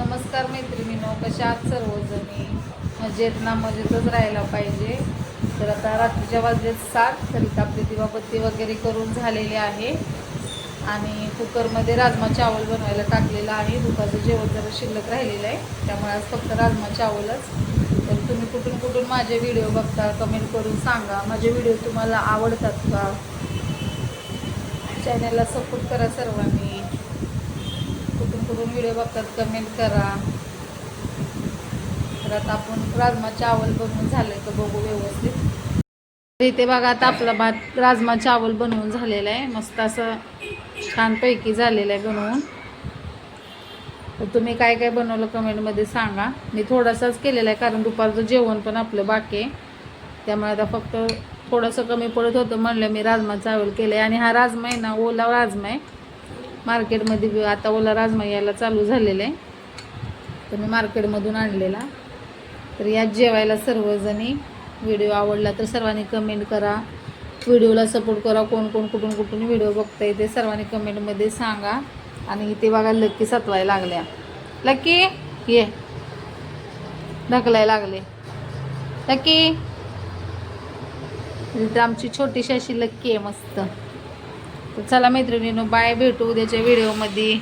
नमस्कार मैत्रिणीनो कशा आहात सर्वजणी मजेत ना मजेतच राहायला पाहिजे. तर आता रात्रीच्या वाजलेत सात तरी आपली दिवाबत्ती वगैरे करून झालेली आहे. आणि कुकरमध्ये राजमा चावल बनवायला टाकलेलं आहे. दुपारचं जेवण जरा शिल्लक राहिलेलं आहे. त्यामुळे आज फक्त राजमा चावलच. तर तुम्ही कुठून कुठून माझे व्हिडिओ बघता कमेंट करून सांगा. माझे व्हिडिओ तुम्हाला आवडतात का? चॅनलला सपोर्ट करा सर्वांनी. कुठून व्हिडिओ बघतात कमेंट करा. तर आता आपण राजमा चावल बनवून झालं तर बघू व्यवस्थित. तर इथे बघा आता आपला भात राजमा चावल बनवून झालेला आहे. मस्त असं छानपैकी झालेलं आहे बनवून. तर तुम्ही काय काय बनवलं कमेंटमध्ये सांगा. मी थोडासाच केलेला आहे कारण दुपारचं जेवण पण आपलं बाकी आहे. त्यामुळे आता फक्त थोडंसं कमी पडत होतं म्हणलं मी राजमा चावल केलं आहे आणि हा राजमा आहे ना ओला राजमा आहे. मार्केटमध्ये आता ओला राजमा यायला चालू झालेला आहे. तर मी मार्केटमधून आणलेला. तर यात जेवायला सर्वजणी व्हिडिओ आवडला तर सर्वांनी कमेंट करा. व्हिडिओला सपोर्ट करा. कोण कोण कुठून कुठून व्हिडिओ बघताय ते सर्वांनी कमेंटमध्ये सांगा. आणि इथे बघा लक्की सतवायला लागल्या. लक्की ये. ढकलाय लागले. लक्की इथं आमची छोटीशी अशी लक्की आहे मस्त. तर चला मैत्रिणीनो बाय भेटू उद्याच्या व्हिडिओमध्ये